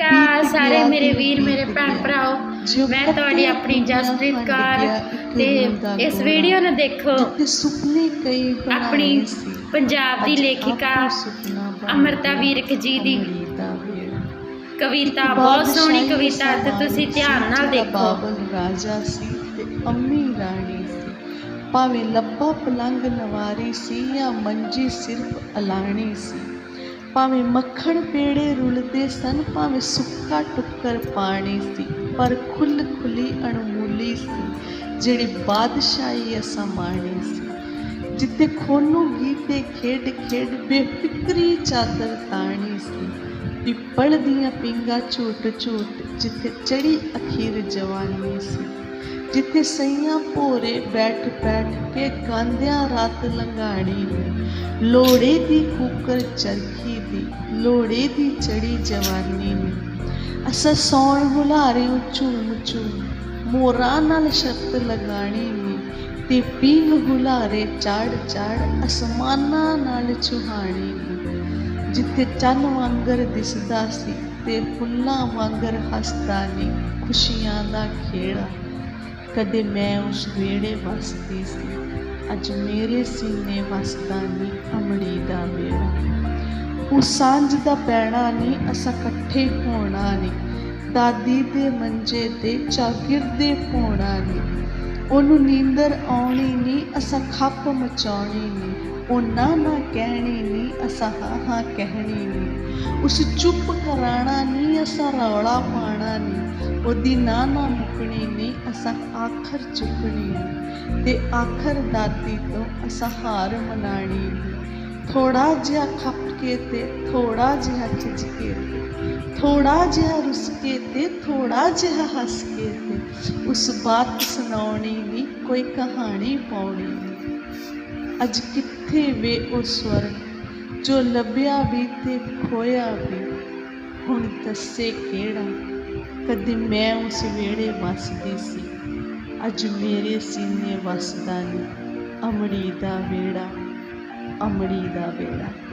ਅਕਾਲ ਸਾਰੇ ਮੇਰੇ ਵੀਰ ਮੇਰੇ ਭੈਣ ਭਰਾਓ ਮੈਂ ਤੁਹਾਡੀ ਆਪਣੀ ਜਸਪ੍ਰੀਤ ਕੌਰ ਤੇ ਇਸ ਵੀਡੀਓ ਨੂੰ ਦੇਖੋ। ਤੇ ਸੁਪਨੇ ਕਈ ਬਣਾਏ ਆਪਣੀ ਪੰਜਾਬ ਦੀ ਲੇਖਿਕਾ ਅੰਮ੍ਰਿਤਾ ਵੀਰਕ ਜੀ ਦੀ। ਕਵਿਤਾ ਬਹੁਤ ਸੋਹਣੀ ਕਵਿਤਾ ਤੇ ਤੁਸੀਂ ਧਿਆਨ ਨਾਲ ਦੇਖੋ। ਬਾਬਲ ਰਾਜਾ ਸੀ ਤੇ ਅੰਮੀ ਰਾਣੀ ਸੀ ਭਾਵੇਂ ਲੱਭਾ ਪਲੰਗ ਨਵਾਰੀ ਸੀ ਜਾਂ ਮੰਜੀ ਸਿਰਫ ਅਲਾਣੀ ਸੀ। ਭਾਵੇਂ ਮੱਖਣ ਪੇੜੇ ਰੁਲਦੇ ਸਨ, ਭਾਵੇਂ ਸੁੱਕਾ ਟੁੱਕਰ ਪਾਣੀ ਸੀ, ਪਰ ਖੁੱਲ ਖੁੱਲੀ ਅਣਮੁੱਲੀ ਸੀ, ਜਿਹੜੀ ਬਾਦਸ਼ਾਹੀ ਅਸਾਂ ਮਾਣੀ ਸੀ। ਜਿੱਥੇ ਖੋਨੂ ਗੀਤੇ ਖੇਡ ਖੇਡ ਬੇਫਿਕਰੀ ਚਾਦਰ ਤਾਣੀ ਸੀ, ਪਿੱਪਲ ਦੀਆਂ ਪਿੰਗਾ ਝੂਟ ਝੂਟ ਜਿੱਥੇ ਚੜੀ ਅਖੀਰ ਜਵਾਨੀ ਸੀ। ਜਿੱਥੇ ਸਈਆਂ ਭੋਰੇ ਬੈਠ ਬੈਠ ਕੇ ਗਾਂਦਿਆਂ ਰਾਤ ਲੰਘਾਣੀ ਨੀ ਲੋੜੇ ਦੀ ਕੂਕਰ ਚਰਖੀ ਦੀ ਲੋੜੇ ਦੀ ਚੜੀ ਜਵਾਨੀ ਨੇ। ਅਸਾਂ ਸੌਣ ਹੁਲਾਰੇ ਝੂਮ ਝੂਮ, ਮੋਰਾਂ ਨਾਲ ਸ਼ਰਤ ਲਗਾਣੀ ਨੀ। ਤੇ ਪੀਂਘ ਹੁਲਾਰੇ ਚਾੜ ਚੜ ਅਸਮਾਨਾਂ ਨਾਲ ਚੁਹਾਣੀ ਨੀ। ਜਿੱਥੇ ਚੰਨ ਵਾਂਗਰ ਦਿਸਦਾ ਸੀ, ਤੇ ਫੁੱਲਾਂ ਵਾਂਗਰ ਹੱਸਦਾ ਨੀ, ਖੁਸ਼ੀਆਂ ਦਾ ਖੇੜਾ। ਕਦੇ ਮੈਂ ਉਸ ਵੇੜੇ ਵਸਦੀ ਸੀ। ਅੱਜ ਮੇਰੇ ਸੀਨੇ ਵਸਦਾ ਨਹੀਂ ਅਮੜੀ ਦਾ ਵੇੜਾ ਉਹ ਸਾਂਝ ਦਾ ਪੈਣਾ ਨਹੀਂ ਅਸਾਂ ਇਕੱਠੇ ਹੋਣਾ ਨਹੀਂ ਦਾਦੀ ਦੇ ਮੰਜੇ ਤੇ ਚਾਗਿਰਦੇ ਪੋਣਾ ਨੀ। ਉਹਨੂੰ ਨੀਂਦਰ ਆਉਣੀ ਨਹੀਂ ਅਸਾਂ ਖੱਪ ਮਚਾਉਣੀ ਨਹੀਂ ਉਹ ਨਾ ਨਾ ਕਹਿਣੀ ਨਹੀਂ ਅਸਾਂ ਹਾਂ ਹਾਂ ਕਹਿਣੀ ਨੀ। ਉਸ ਚੁੱਪ ਕਰਾਣਾ ਨਹੀਂ ਅਸਾਂ ਰੌਲਾ ਪਾਣਾ ਨਹੀਂ ਉਹਦੀ ਨਾ ਨਾ ਮੁਕਣੀ ਨੀ ਅਸਾਂ ਆਖਰ ਚੁੱਕਣੀ ਨੀ ਤੇ ਆਖਰ ਦਾਦੀ ਤੋਂ ਅਸਾਂ ਹਾਰ ਮਨਾਣੀ ਨੀ ਥੋੜਾ ਜਿਹਾ ਖੱਪ ਕੇ ਤੇ ਥੋੜਾ ਜਿਹਾ ਖਿੱਚ ਕੇ ਤੇ ਥੋੜਾ ਜਿਹਾ ਰੁੱਸ ਕੇ ਤੇ ਥੋੜਾ ਜਿਹਾ ਹੱਸ ਕੇ ਤੇ ਉਸ ਬਾਤ ਸੁਣਾਉਣੀ ਨੀ ਕੋਈ ਕਹਾਣੀ ਪਾਉਣੀ ਨੀ ਅੱਜ ਕਿੱਥੇ ਵੇ ਉਹ ਸਵਰ ਜੋ ਲੱਭਿਆ ਵੀ ਤੇ ਖੋਇਆ ਵੀ ਹੁਣ ਦੱਸੇ ਕਿਹੜਾ ਕਦੇ ਮੈਂ ਉਸ ਵੇੜੇ ਵਸਦੀ ਸੀ। ਅੱਜ ਮੇਰੇ ਸੀਨੇ ਵਸਦਾ ਨਹੀਂ। ਅਮੜੀ ਦਾ ਵੇੜਾ ਅਮੜੀ ਦਾ ਵੇੜਾ